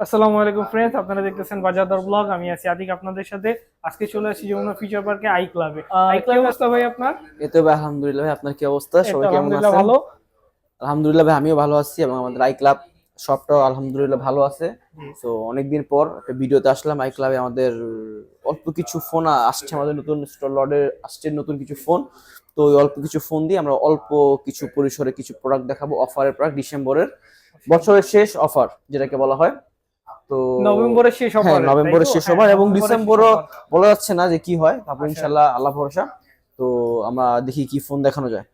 আসসালামু আলাইকুম ফ্রেন্ডস আপনারা দেখতেছেন বাজার দর ব্লগ। আমি আছি আদিক আপনাদের সাথে। আজকে চলে আসি যমুনা ফিচার পার্কে আই ক্লাবে আই ক্লাব অবস্থা ভাই আপনার? এই তো ভাই আলহামদুলিল্লাহ ভাই আপনার কি অবস্থা? সবাই কেমন আছেন? ভালো। আলহামদুলিল্লাহ ভাই আমিও ভালো আছি এবং আমাদের আই ক্লাব শপটাও আলহামদুলিল্লাহ ভালো আছে। তো অনেকদিন পর একটা ভিডিওতে আসলাম আই ক্লাবে আমাদের অল্প কিছু ফোন আসছে আমাদের নতুন স্টল লর্ডের আসছে নতুন কিছু ফোন তো ওই অল্প কিছু ফোন দিয়ে আমরা অল্প কিছু পরিসরে কিছু প্রোডাক্ট দেখাবো অফারের প্রোডাক্ট ডিসেম্বরের বছরের শেষ অফার যেটাকে বলা হয়। তো নভেম্বরের শেষ হ্যাঁ অফার নভেম্বরের শেষ অফার এবং ডিসেম্বরও বলা যাচ্ছে না যে কি হয় তারপর আচ্ছা। ইনশাল্লাহ আল্লাহ ভরসা। তো আমরা দেখি কি ফোন দেখানো যায়।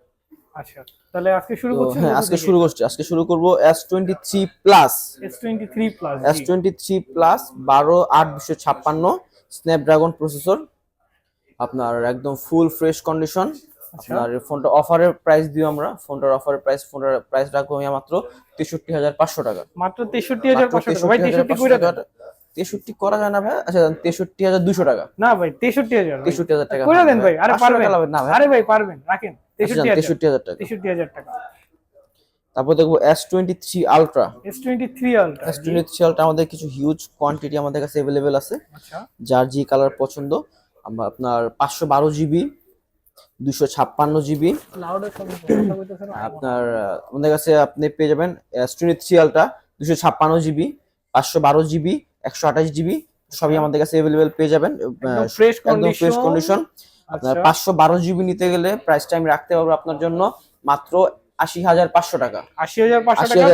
আচ্ছা তাহলে আজকে শুরু করছি হ্যাঁ আজকে শুরু করছি। আজকে শুরু করব S twenty three plus S twenty three plus S twenty three plus বারো আট দুশো ছাপ্পান্ন স্ন্যাপড্রাগন প্রসেসর আপনার একদম ফুল ফ্রেশ কন্ডিশন। আপনার এই ফোনটা অফারের প্রাইস দিও আমরা। ফোনটার অফারের প্রাইস ফোনটার প্রাইস রাখব আমি মাত্র তেষট্টি হাজার পাঁচশো টাকা। মাত্র তেষট্টি হাজার পাঁচশো টাকা। ভাই তেষট্টি করে দেন। তেষট্টি করা যায় না ভাই। আচ্ছা তেষট্টি হাজার দুশো টাকা। না ভাই তেষট্টি হাজার তেষট্টি হাজার টাকা করে দেন ভাই আরে পারবেন। না আরে ভাই পারবেন। রাখেন তেষট্টি হাজার। টাকা। তেষট্টি হাজার টাকা। তারপর দেখব S twenty three ultra S twenty three ultra S twenty three ultra আমাদের কিছু হিউজ কোয়ান্টিটি আমাদের কাছে অ্যাভেলেবেল আছে। আচ্ছা। যার যে কালার পছন্দ। আমরা আপনার পাঁচশো বারো জিবি দুশো ছাপ্পান্ন জিবি। আপনার আমাদের কাছে আপনি পেয়ে যাবেন এস টোয়েন্টি থ্রি দুশো ছাপ্পান্ন জিবি পাঁচশো বারো জিবি একশো আঠাশ জিবি সবই আমাদের কাছে অ্যাভেলেবেল পেয়ে যাবেন ফ্রেশ একদম ফ্রেশ কন্ডিশন আপনার আচ্ছা। পাঁচশো বারো জিবি নিতে গেলে প্রাইসটা আমি রাখতে পারব আপনার জন্য মাত্র আশি হাজার পাঁচশো টাকা। আশি হাজার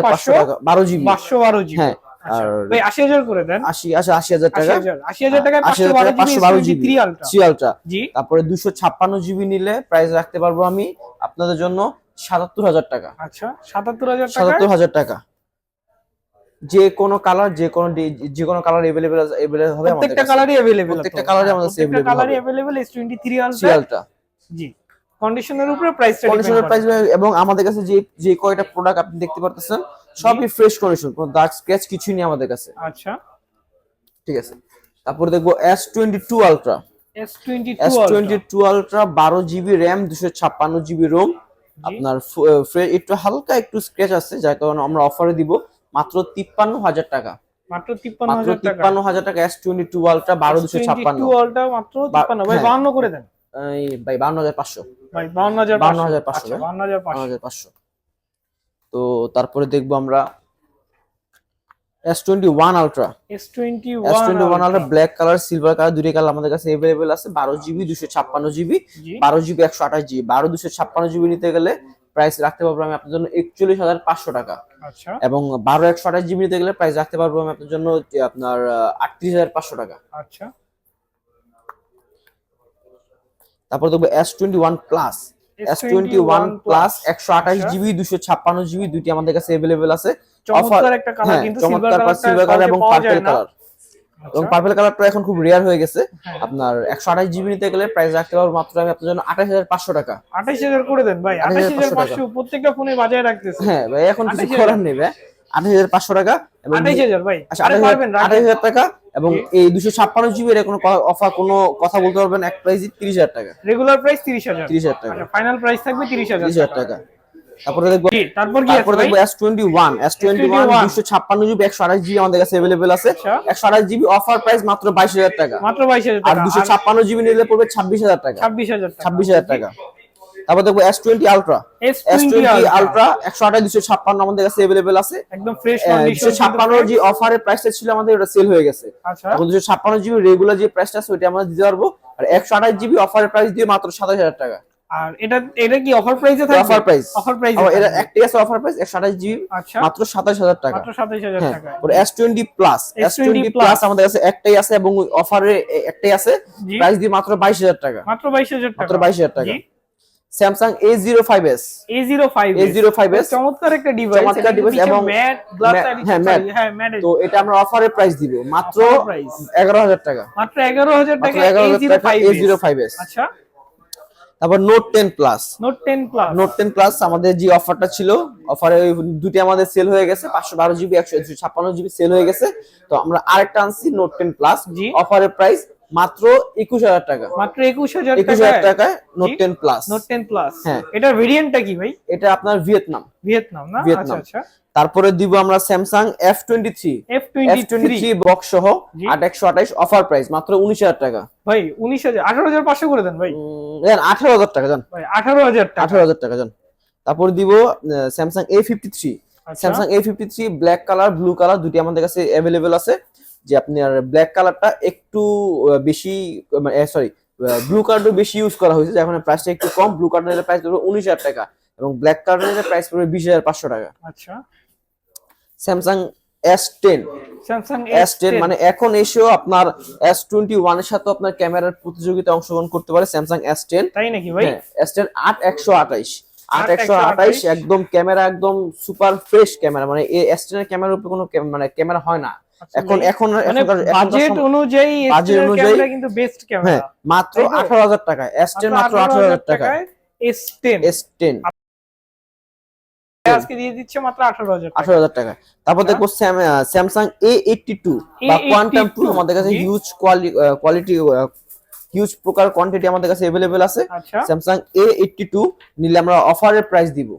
পাঁচশো টাকা বারো জিবি। পাঁচশো বারো জিবি। হ্যাঁ। আর ভাই আশি হাজার করে দেন আশি আচ্ছা আশি হাজার আশি টাকা হাজার আশি হাজার টাকায় আশি পাঁচশো হাজার বারো টাকা জিবি পাঁচশো বারো GB GB three ultra three ultra G তারপরে দুশো ছাপ্পান্ন জিবি নিলে প্রাইস রাখতে পারবো আমি আপনাদের জন্য সাতাত্তর হাজার টাকা আচ্ছা সাতাত্তর হাজার টাকা সাতাত্তর হাজার টাকা যে কোনো কালার যে কোনো ডি- যে কোনো কালার এভেলেবেল এভেলেবেল হবে আমাদের প্রত্যেকটা কাছে কালারই अवेलेबल প্রত্যেকটা colour-ই আমাদের কাছে available কালারই হবে। Available S23 three ultra ultra G কন্ডিশনের উপরে প্রাইসটা কন্ডিশনার প্রাইস এবং আমাদের কাছে যে যে কয়টা প্রোডাক্ট আপনি দেখতে পারতেছেন সবই ফ্রেশ কন্ডিশন কোনো দাগ স্ক্র্যাচ কিছুই নেই আমাদের কাছে। আচ্ছা। ঠিক আছে? তারপরে দেখব S twenty two ultra S22 S twenty two ultra বারো জিবি র্যাম দুশো ছাপ্পান্ন জিবি রোম আপনার একটু হালকা একটু স্ক্র্যাচ আছে যার কারণে আমরা অফারে দিব মাত্র তিপ্পান্ন হাজার টাকা। মাত্র মাত্র 53000 টাকা। তিপ্পান্ন হাজার টাকা এস টোয়েন্টি টু আলট্রা বারো দুশো ছাপ্পান্ন। 22 আলট্রা মাত্র 53 ভাই হ্যাঁ। 52 করে দেন। ভাই বান্ন হাজার পাঁচশো। ভাই 52500 52500 আচ্ছা ভাই। 52500 বান্ন হাজার পাঁচশো। তো তারপরে দেখব আমরা S twenty one ultra S21 S twenty one ultra black colour silver colour দুটি কালার আমাদের কাছে এভেলেবেল আছে। বারো জিবি দুশো ছাপ্পান্ন জিবি বারো জিবি একশো আঠাশ জিবি। বারো দুশো ছাপ্পান্ন জিবি নিতে গেলে প্রাইস রাখতে পারব আমি আপনার জন্য একচল্লিশ হাজার পাঁচশো টাকা। আচ্ছা। এবং বারো একশো আঠাশ জিবি নিতে গেলে প্রাইস রাখতে পারব আমি আপনার জন্য আপনার আটত্রিশ হাজার পাঁচশো টাকা। আচ্ছা। তারপর দেখব S twenty one plus S twenty one plus একশো আঠাশ আচ্ছা। জিবি দুশো ছাপ্পান্ন জিবি দুইটি আমাদের কাছে এভেলেবেল আছে। চমৎকার একটা কালার হ্যাঁ কিন্তু সিলভার চমৎকার কালার সিলভার কালার এবং পার্পল কালার এবং আচ্ছা। পার্পল কালারটা এখন খুব রেয়ার হয়ে গেছে। হ্যাঁ। আপনার একশো আঠাশ জিবি নিতে গেলে প্রাইস রাখতে পারব মাত্র আমি আপনার জন্য আঠাশ হাজার পাঁচশো টাকা। আঠাশ হাজার করে দেন ভাই। আঠাশ হাজার 28,500 পাঁচশো প্রত্যেকটা ফোনে বাজায় রাখতেছে। হ্যাঁ ভাই এখন কিছু করার নেই ভাই। আঠাশ হাজার পাঁচশো টাকা আঠাশ হাজার আচ্ছা আঠাশ হাজার টাকা এবং এই দুশো ছাপ্পান্ন জিবি এর কোনো অফার কোনো কথা বলতে পারবেন এক প্রাইসই তিরিশ হাজার টাকা। রেগুলার প্রাইস তিরিশ হাজার। তিরিশ হাজার টাকা। আচ্ছা ফাইনাল প্রাইস থাকবে তিরিশ হাজার টাকা। তারপরে দেখব তারপর কি দেখব S twenty one S twenty one দুশো ছাপ্পান্ন জিবি একশো আঠাশ জিবি আমাদের কাছে অ্যাভেলেবেল আছে। আচ্ছা। একশো আঠাশ জিবি অফার প্রাইস মাত্র বাইশ হাজার টাকা। মাত্র বাইশ হাজার আর দুশো ছাপ্পান্ন জিবি নিলে পড়বে ছাব্বিশ হাজার টাকা। ছাব্বিশ হাজার টাকা। ছাব্বিশ হাজার টাকা। তারপর দেখব S twenty ultra S twenty ultra একশো আঠাশ দুশো ছাপ্পান্ন আমাদের কাছে অ্যাভেলেবেল আছে। একদম ফ্রেশ দুশো কন্ডিশন ছাপ্পান্ন যে অফারের প্রাইসটা ছিল আমাদের ওটা সেল হয়ে গেছে। আচ্ছা। এখন দুশো ছাপ্পান্ন জিবি রেগুলার যে প্রাইসটা আছে ওইটা আমরা দিতে পারব। আর একশো আঠাশ জিবি অফারের প্রাইস দিয়ে মাত্র সাতাশ হাজার টাকা। আর এটা এটা কি অফার প্রাইসে থাকবে? অফার প্রাইস অফার প্রাইসে এটা একটাই আছে অফার প্রাইস একশো আঠাশ জিবি আচ্ছা। মাত্র সাতাশ হাজার টাকা। মাত্র সাতাইশ হাজার হ্যাঁ। টাকা ওর S twenty plus S S20 twenty plus আমাদের কাছে একটাই আছে এবং অফারে একটাই আছে। প্রাইস দিয়ে মাত্র বাইশ হাজার টাকা। মাত্র বাইশ হাজার টাকা। মাত্র বাইশ হাজার টাকা। Samsung A zero five S A zero five A zero five S চমৎকার একটা ডিভাইস চমৎকার device এবং হ্যাঁ, ম্যাট তো এটা আমরা অফারে প্রাইস দিব। মাত্র। এগারো হাজার টাকা। মাত্র এগারো হাজার টাকা এগারো হাজার জিরো টাকা এ জিরো ফাইভ এস আচ্ছা। তারপর note ten plus note ten plus note ten plus আমাদের যে অফারটা ছিল অফারে দুটি আমাদের সেল হয়ে গেছে পাঁচশো বারো জিবি একশো ছাপ্পান্ন জিবি সেল হয়ে গেছে। তো আমরা আরেকটা আনছি নোট টেন প্লাস জি। অফারের প্রাইস মাত্র একুশ হাজার টাকা। মাত্র একুশ হাজার একুশ হাজার টাকায় note ten plus note ten plus হ্যাঁ। ভেরিয়েন্টটা কি ভাই? এটা আপনার ভিয়েতনাম। ভিয়েতনাম না? আচ্ছা ভিয়েতনাম। আচ্ছা তারপরে দিব আমরা Samsung F twenty three F twenty three box সহ আট একশো আঠাইশ অফার প্রাইস মাত্র উনিশ হাজার টাকা। ভাই উনিশ হাজার আঠারো হাজার পাঁচশো করে দেন ভাই। আঠারো হাজার টাকা জান। আঠারো হাজার আঠারো হাজার টাকা জান। তারপর দিব স্যামসাং এ ফিফটি থ্রি আচ্ছা। Samsung A fifty three black colour blue colour দুটি আমাদের কাছে অ্যাভেলেবেল আছে। যে আপনার ব্ল্যাক কালারটা একটু বেশি সরি ব্লু কালারটা বেশি ইউজ করা হয়েছে কারণে প্রাইসটা একটু কম ব্লু কালারের প্রাইস পড়বে উনিশ হাজার টাকা এবং ব্ল্যাক কালারের প্রাইস পড়বে বিশ হাজার পাঁচশো টাকা। আচ্ছা। Samsung S ten Samsung S ten মানে এখন এসেও আপনার এস টোয়েন্টি ওয়ানের সাথে আপনার ক্যামেরার প্রতিযোগিতায় অংশগ্রহণ করতে পারে স্যামসাং এস টেন তাই নাকি ভাই? এস টেন আট একশো আঠাইশ। আট একশো 8128 আঠাইশ একদম ক্যামেরা একদম সুপার ফ্রেশ ক্যামেরা। মানে এই এস টেনের ক্যামেরার উপর কোনো মানে ক্যামেরা হয় না। এখন এখন মানে এখনকার বাজেট অনুযায়ী Budget অনুযায়ী- কিন্তু বেস্ট হ্যাঁ ক্যামেরা মাত্র টাকা মাত্র টাকা আজকে দিয়ে দিচ্ছে মাত্র টাকা। তারপর আচ্ছা। দেখব স্যামসাং এ এইটটি টু বা কোয়ান্টাম আমাদের কাছে হিউজ কোয়ালিটি হিউজ প্রকার কোয়ান্টিটি আমাদের কাছে আছে। আচ্ছা। স্যামসাং এইটটি টু নিলে আমরা অফারের প্রাইস দিব।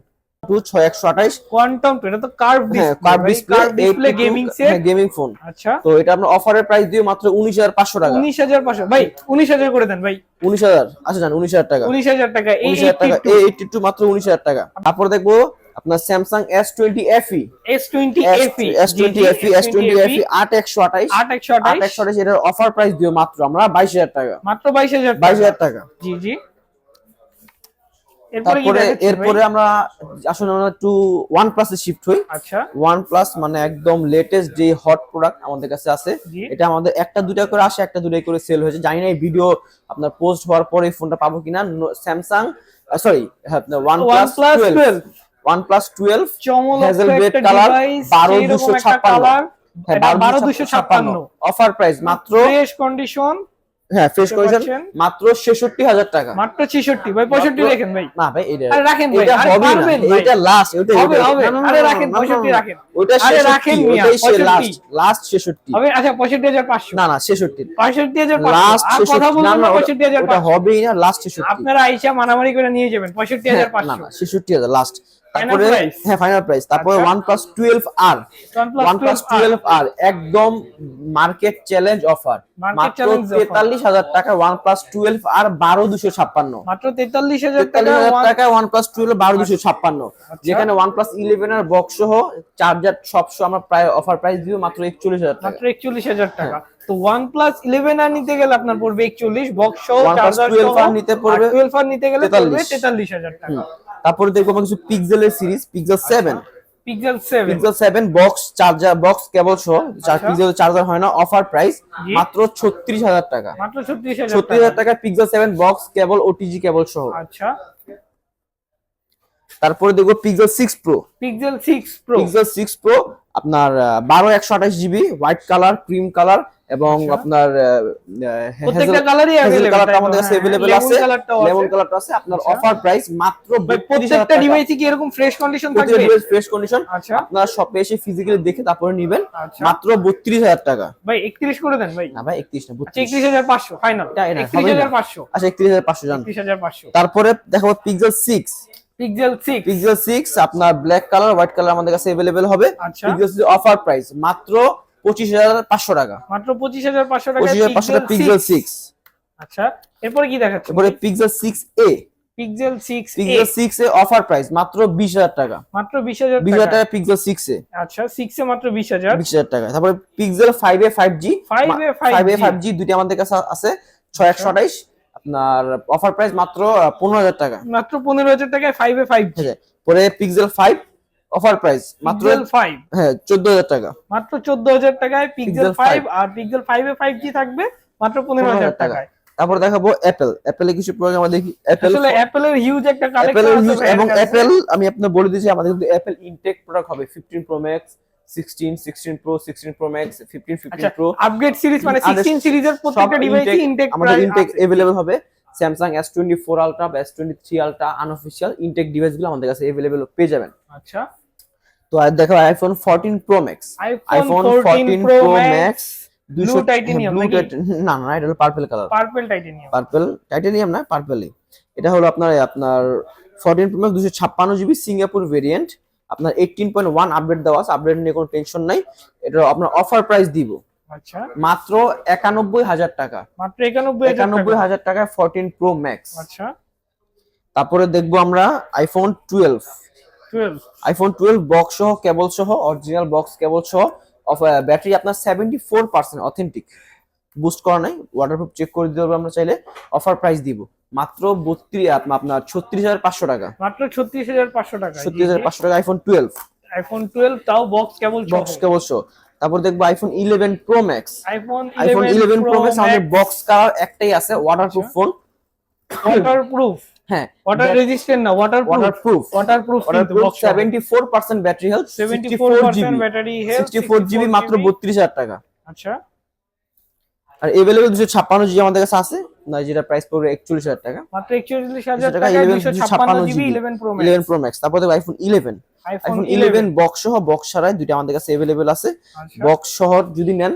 টু ছয় একশো আঠাইশ। কোয়ান্টাম টু এটা তো curve curve display gaming set gaming phone আচ্ছা। তো এটা আমরা অফারের প্রাইস দিয়ে মাত্র উনিশ হাজার পাঁচশো টাকা। উনিশ হাজার পাঁচশো। ভাই উনিশ হাজার করে দেন ভাই। উনিশ হাজার। আচ্ছা জান উনিশ হাজার টাকা। উনিশ হাজার টাকা এই উনিশ হাজার টাকা এ এইটটি টু মাত্র উনিশ হাজার টাকা। তারপর দেখব আপনার Samsung S twenty FE S twenty FE S twenty FE S twenty FE আট একশো আঠাইশ। আট একশো আট আঠাইশ এটার অফার প্রাইস দিও মাত্র আমরা বাইশ হাজার টাকা। মাত্র বাইশ হাজার বাইশ হাজার টাকা। জি জি। তারপরে? এরপরে আমরা আসলে আমরা একটু ওয়ান প্লাসে শিফট হই। আচ্ছা। ওয়ান প্লাস মানে একদম লেটেস্ট যে হট প্রোডাক্ট আমাদের কাছে আছে এটা আমাদের একটা দুটা করে আসে একটা দুটাই করে সেল হয়েছে। জানি না এই ভিডিও আপনার পোস্ট হওয়ার পরে এই ফোনটা পাবো কিনা। Samsung sorry OnePlus twelve 12 OnePlus twelve চমৎকার Hazelblade একটা color, ডিভাইস 12256 কালার হ্যাঁ বারো দুশো ছাপ্পান্ন। অফার প্রাইস মাত্র ফ্রেশ কন্ডিশন হ্যাঁ ফ্রেশ কন্ডিশন মাত্র ছেষট্টি হাজার টাকা। মাত্র 66 ভাই 65 মাত্র- রাখেন ভাই। না ভাই এটা রাখেন ভাই, এটা হবে না এটা লাস্ট এটা- হবে। আরে রাখেন, না, না, 65 রাখেন। ওটা আরে 66 রাখেন মিয়া, ওটাই সে 65 লাস্ট লাস্ট 66 হবে আচ্ছা 65500 না না 66 65500 লাস্ট আর কথা 66 না না ওটা- 65500 হবেই না লাস্ট 66 আপনারা আইসা মানামারি করে নিয়ে যাবেন হ্যাঁ, না না 66000 লাস্ট তারপরে হ্যাঁ ফাইনাল প্রাইস তারপরে আচ্ছা। OnePlus 12R OnePlus OnePlus 12R একদম মার্কেট চ্যালেঞ্জ অফার মাত্র challenge offer। 43000 টাকা OnePlus 12R 12256 মাত্র 43000 টাকা টাকায় OnePlus 12 বারোশো ছাপ্পান্ন। আচ্ছা। যেখানে OnePlus 11 এর বক্স সহ চার্জার সহ আমরা প্রায় অফার প্রাইস দিব মাত্র একচল্লিশ হাজার মাত্র 41000 টাকা। তো OnePlus 11 আর নিতে গেলে আপনার পড়বে 41 বক্স সহ চার্জার 12 আর নিতে পড়বে 12 আর নিতে গেলে পড়বে 43 43000 টাকা। তারপরে দেখব আমরা কিছু পিক্সেলের series Pixel seven Pixel 7 Pixel seven box charger box cable সহ চার পিক্সেল চার্জার হয় না অফার প্রাইস। মাত্র ছত্রিশ হাজার টাকা। মাত্র 36000 ছত্রিশ হাজার টাকা। Pixel box cable OTG cable সহ। আচ্ছা। তারপরে দেখবো pixel six pro pixel 6 pro pixel six pro আপনার বারো একশো আঠাশ GB white colour cream colour এবং আচ্ছা। আপনার প্রত্যেকটা কালারই হেজেল अवेलेबल কালারটা আমাদের কাছে अवेलेबल আছে কালারটাও লেমন আছে কালারটা আছে আপনার আচ্ছা। অফার প্রাইস মাত্র ভাই 32000 প্রত্যেকটা টাকা ডিভাইসে কি এরকম ফ্রেশ কন্ডিশন থাকবে প্রত্যেকটা ডিভাইস ফ্রেশ কন্ডিশন আচ্ছা আপনার শপে এসে ফিজিক্যালি দেখে তারপরে নেবেন আচ্ছা মাত্র 32000 টাকা ভাই 31 করে দেন ভাই না ভাই 31 না আচ্ছা 32 31500 ফাইনাল এটা- এটা হবে না। 31500 আচ্ছা 31500 জান 31500 তারপরে দেখাবো পিক্সেল 6 পিক্সেল 6 পিক্সেল 6 আপনার ব্ল্যাক কালার হোয়াইট কালার আমাদের কাছে अवेलेबल হবে আচ্ছা। পিক্সেল অফার প্রাইস মাত্র 25500 টাকা মাত্র 25500 টাকা 25500 টাকা পিক্সেল 6 আচ্ছা এরপরে কি দেখাচ্ছে তারপরে pixel 6a pixel 6 pixel 6 A offer price মাত্র 20000 টাকা মাত্র 20000 20000 টাকা টাকা পিক্সেল 6 এ আচ্ছা 6 এ মাত্র 20000 20000 টাকা তারপরে pixel 5a 5G 5A 5a 5G 5G দুটি আমাদের কাছে আছে 6128 আপনার অফার প্রাইস মাত্র 15000 টাকা। মাত্র 15000 টাকায় 5 এ 5G ঠিক আছে। পরে পিক্সেল 5 অফার প্রাইস মাত্র 5 হ্যাঁ 14000 টাকা। মাত্র 14000 টাকায় পিক্সেল 5 আর পিক্সেল 5 এ 5G থাকবে মাত্র 15000 টাকা। টাকায়। তারপর দেখাবো অ্যাপেল অ্যাপেলে কিছু প্রোডাক্ট আমরা দেখি অ্যাপেল আসলে অ্যাপলের হিউজ একটা কালেকশন এবং অ্যাপেল আমি আপনার বলে দিয়েছি আমাদের কিন্তু অ্যাপেল ইনটেক প্রোডাক্ট হবে 15 pro max 16 16 pro 16 pro max 15 আচ্ছা 15 প্রো আপগ্রেড সিরিজ মানে আমাদের 16 সিরিজের প্রত্যেকটা ডিভাইসে ইনটেক আমাদের ইনটেক अवेलेबल হবে স্যামসাং S24 আলট্রা বা S23 আলট্রা আনঅফিশিয়াল ইনটেক ডিভাইসগুলো আমাদের কাছে अवेलेबल পেয়ে যাবেন আচ্ছা তো আর দেখো iPhone 14 pro max iPhone 14 pro max দুইশো titanium ব্লু নাকি? না না এটা হলো purple colour purple titanium purple titanium না পার্পলই এটা হলো আপনার আপনার ফোরটিন প্রো ম্যাক্স দুশো ছাপ্পান্ন জিবি সিঙ্গাপুর ভেরিয়েন্ট আপনার এইটিন পয়েন্ট ওয়ান আপডেট দেওয়া আছে আপডেট নিয়ে কোনো টেনশন নাই। এটা আপনার অফার প্রাইস দিব। আচ্ছা। মাত্র একানব্বই হাজার টাকা। মাত্র একানব্বই একানব্বই টাকা। হাজার টাকায় ফোরটিন প্রো ম্যাক্স আচ্ছা। তারপরে দেখব আমরা iPhone twelve iPhone twelve box সহ কেবল সহ অরিজিনাল বক্স কেবল সহ ব্যাটারি আপনার seventy four percent authentic boost করা নাই ওয়াটারপ্রুফ চেক করে দিতে হবে আমরা চাইলে। অফার প্রাইস দিব। মাত্র বত্রিশ আপনার ছত্রিশ হাজার পাঁচশো টাকা। মাত্র ছত্রিশ হাজার পাঁচশো টাকা। ছত্রিশ হাজার পাঁচশো টাকা আইফোন টুয়েলভ আইফোন টুয়েলভ তাও বক্স কেবল বক্স কেবল সহ। তারপর দেখব iPhone eleven pro max iPhone iPhone eleven pro max আমাদের বক্স কালার একটাই আছে ওয়াটারপ্রুফ আচ্ছা। ফোন ওয়াটারপ্রুফ হ্যাঁ। ওয়াটার রেজিস্ট্যান্ট না ওয়াটারপ্রুফ কিন্তু waterproof box seventy four percent battery health seventy four battery health sixty four GB মাত্র বত্রিশ হাজার টাকা। আচ্ছা। আর এভেলেবল দুশো ছাপ্পান্ন জিবি আমাদের কাছে আছে। যেটা প্রাইস পড়বে একচল্লিশ হাজার টাকা। মাত্র একচল্লিশ হাজার টাকা, টাকা 11 দুশো ছাপ্পান্ন GB eleven pro eleven pro max তারপর iPhone eleven iPhone iPhone eleven eleven box সহ বক্স ছাড়াই দুইটা আমাদের কাছে এভেলেবেল আছে। আচ্ছা। বক্স সহ যদি নেন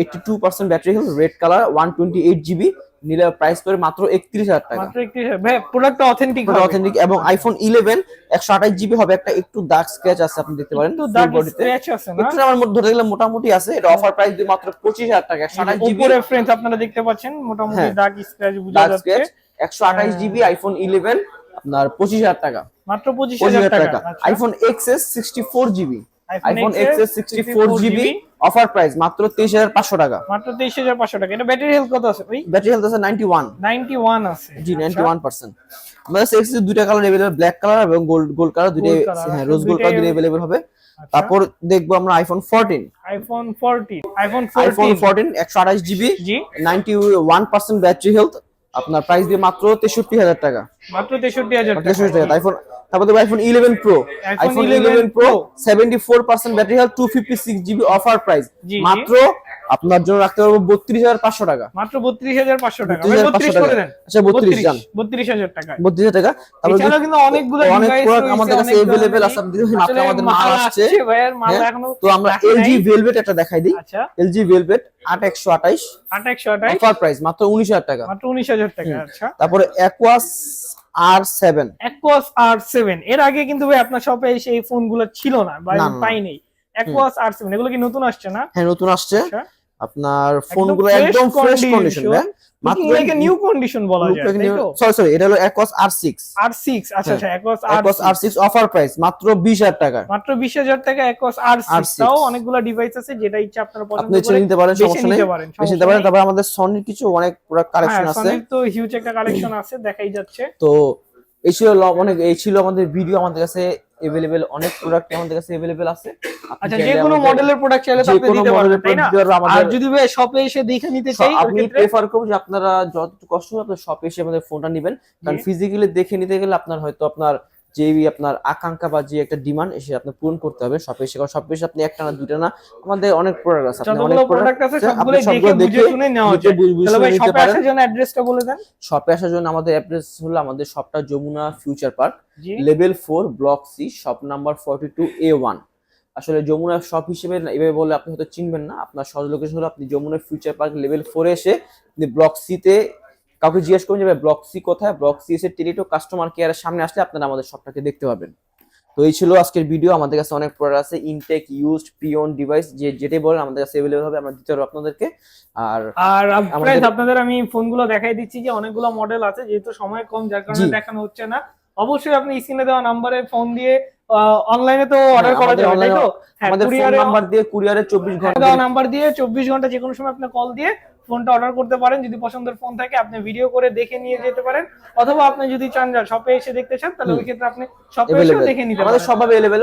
eighty two percent battery health red colour one twenty eight GB নিলে প্রাইস পড়বে মাত্র একত্রিশ হাজার টাকা। মাত্র একত্রিশ ভাই প্রোডাক্টটা অথেন্টিক অথেন্টিক এবং আইফোন ইলেভেন একশো আঠাশ জিবি হবে একটা একটু দাগ স্ক্র্যাচ আছে আপনি দেখতে পারেন একটু দাগ স্ক্র্যাচ আছে না? একটু আমার মধ্যে ধরে গেলে মোটামুটি আছে এটা অফার প্রাইস দিয়ে মাত্র পঁচিশ হাজার টাকা একশো আঠাশ জিবি উপরে আপনারা দেখতে পাচ্ছেন মোটামুটি। দাগ স্ক্র্যাচ বোঝা যাচ্ছে। স্ক্র্যাচ একশো আঠাশ জিবি আইফোন ইলেভেন আপনার পঁচিশ হাজার টাকা। মাত্র পঁচিশ পঁচিশ হাজার হাজার টাকা। টাকা। IPhone XS sixty four GB iPhone XS XS sixty four GB offer price মাত্র তেইশ হাজার পাঁচশো টাকা। মাত্র তেইশ হাজার পাঁচশো টাকা। এটা ব্যাটারি হেলথ কত আছে ভাই? ব্যাটারি হেলথ আছে নাইনটি ওয়ান নাইনটি ওয়ান আছে। জি নাইনটি ওয়ান পার্সেন্ট আমাদের এক্সএস দুইটা কালার এভেলেবল ব্ল্যাক কালার এবং গোল্ড গোল্ড কালার দুইটাই হ্যাঁ আচ্ছা, রোজ গোল্ড কালার দুইটাই এভেলেবল হবে। আচ্ছা। তারপর দেখব আমরা iPhone fourteen iPhone fourteen iPhone iPhone fourteen fourteen একশো আঠাশ জিবি জি। Ninety one percent battery health আপনার প্রাইস দিয়ে মাত্র তেষট্টি হাজার টাকা। মাত্র তেষট্টি হাজার তেষট্টি টাকা। টাকা। আইফোন তারপর দেখব iPhone eleven pro iPhone eleven pro seventy four percent battery health two fifty six GB offer price. মাত্র আপনার জন্য রাখতে পারব বত্রিশ হাজার পাঁচশো টাকা। মাত্র বত্রিশ হাজার পাঁচশো টাকা। বত্রিশ টাকা। আচ্ছা বত্রিশ যান বত্রিশ হাজার টাকা। বত্রিশ হাজার টাকা। তারপর কিন্তু অনেকগুলো অনেক প্রোডাক্ট আমাদের কাছে এভেলেবেল আছে। আপনি আমাদের মাল আসছে। হ্যাঁ, এখনও তো আমরা এলজি ভেলভেট একটা দেখাই দিই। আচ্ছা। এলজি ভেলভেট আট একশো আঠাইশ আঠাশশো আঠাশ। অফার প্রাইস মাত্র উনিশ হাজার টাকা। মাত্র উনিশ হাজার টাকা আচ্ছা। তারপরে Aquos R seven Aquos R seven এর আগে কিন্তু ভাই আপনার শপে এসে এই ফোনগুলো ছিল না বা। পাইনি। অ্যাকোয়াস আর সেভেন এগুলো কি নতুন আসছে না? হ্যাঁ নতুন আসছে। আচ্ছা। আপনার ফোনগুলো fresh একদম ফ্রেশ কন্ডিশন মাত্র লাইক নিউ কন্ডিশন বলা যায় সরি সরি এটা হলো Aquos R six R six আচ্ছা আচ্ছা অ্যাকোয়াস আর অ্যাকোয়াস সিক্স অফার প্রাইস মাত্র বিশ হাজার টাকা। মাত্র বিশ হাজার টাকা অ্যাকোয়াস আর সিক্স R6 তাও অনেকগুলো ডিভাইস আছে যেটা ইচ্ছা আপনারা পছন্দ আপনি করে নিতে পারেন সমস্যা নেই। বেছে নিতে পারেন তারপর আমাদের সনির কিছু অনেক প্রোডাক্ট কালেকশন হ্যাঁ আছে। সনির তো হিউজ একটা কালেকশন আছে দেখাই যাচ্ছে। তো এই ছিল অনেক এই ছিল আমাদের ভিডিও আমাদের কাছে এভেলেবেল অনেক প্রোডাক্ট আমাদের কাছে এভেলেবেল আছে। আচ্ছা যে কোনো মডেলের প্রোডাক্ট চাইলে আপনি দিতে পারবেন তাই না? আর যদি ভাই শপে এসে দেখে নিতে চাই ওই আপনি প্রেফার করব যে আপনারা যতটুকু কষ্ট হবে আপনার শপে এসে আমাদের ফোনটা নেবেন। কারণ। ফিজিক্যালি দেখে নিতে গেলে আপনার হয়তো আপনার যে আপনার আকাঙ্ক্ষা বা যে একটা ডিমান্ড এসে আপনার পূরণ করতে হবে শপে এসে কারণ শপে এসে আপনি একটা না দুইটা না আমাদের অনেক প্রোডাক্ট আছে আপনি অনেক প্রোডাক্ট আছে সবগুলো দেখে বুঝে শুনে নেওয়া বুঝে তাহলে ভাই শপে আসার জন্য অ্যাড্রেসটা বলে দেন। শপে আসার জন্য আমাদের অ্যাড্রেস হলো আমাদের শপটা Jamuna future park level four block C shop number forty two A one আসলে যমুনা শপ হিসেবে এভাবে বললে আপনি হয়তো চিনবেন না। আপনার সহজ লোকেশন হলো আপনি যমুনা ফিউচার পার্ক লেভেল ফোরে এসে আপনি ব্লক সিতে কাউকে জিজ্ঞেস করবেন যে ব্লক সি কোথায়? ব্লক সি এসে টেলিটো কাস্টমার কেয়ারের সামনে আসলে আপনারা আমাদের শপটাকে দেখতে পাবেন। তো এই ছিল আজকের ভিডিও আমাদের কাছে অনেক প্রোডাক্ট আছে। ইনটেক ইউজড প্রিয়ন ডিভাইস যে যেটাই বলেন আমাদের কাছে অ্যাভেলেবল হবে। আমরা দিতে পারব আপনাদেরকে। আর আর আমাদের- আপনাদের আমি ফোনগুলো দেখাই দিচ্ছি যে অনেকগুলো মডেল আছে। যেহেতু সময় কম যার কারণে দেখানো হচ্ছে না। অবশ্যই আপনি স্ক্রিনে দেওয়া নাম্বারে ফোন দিয়ে অনলাইনে তো অর্ডার করা আমাদের যাবে তাই তো? হ্যাঁ আমাদের ফোন নাম্বার দিয়ে কুরিয়ারে চব্বিশ ঘণ্টা দেওয়া নাম্বার দিয়ে চব্বিশ ঘণ্টা যে কোনো সময় আপনি কল দিয়ে ফোনটা অর্ডার করতে পারেন। যদি পছন্দের ফোন থাকে আপনি ভিডিও করে দেখে নিয়ে যেতে পারেন। অথবা আপনি যদি চান শপে এসে দেখতে চান তাহলে ওই ক্ষেত্রে আপনি শপে এসে দেখে নিতে আমাদের পারেন। সব অ্যাভেলেবেল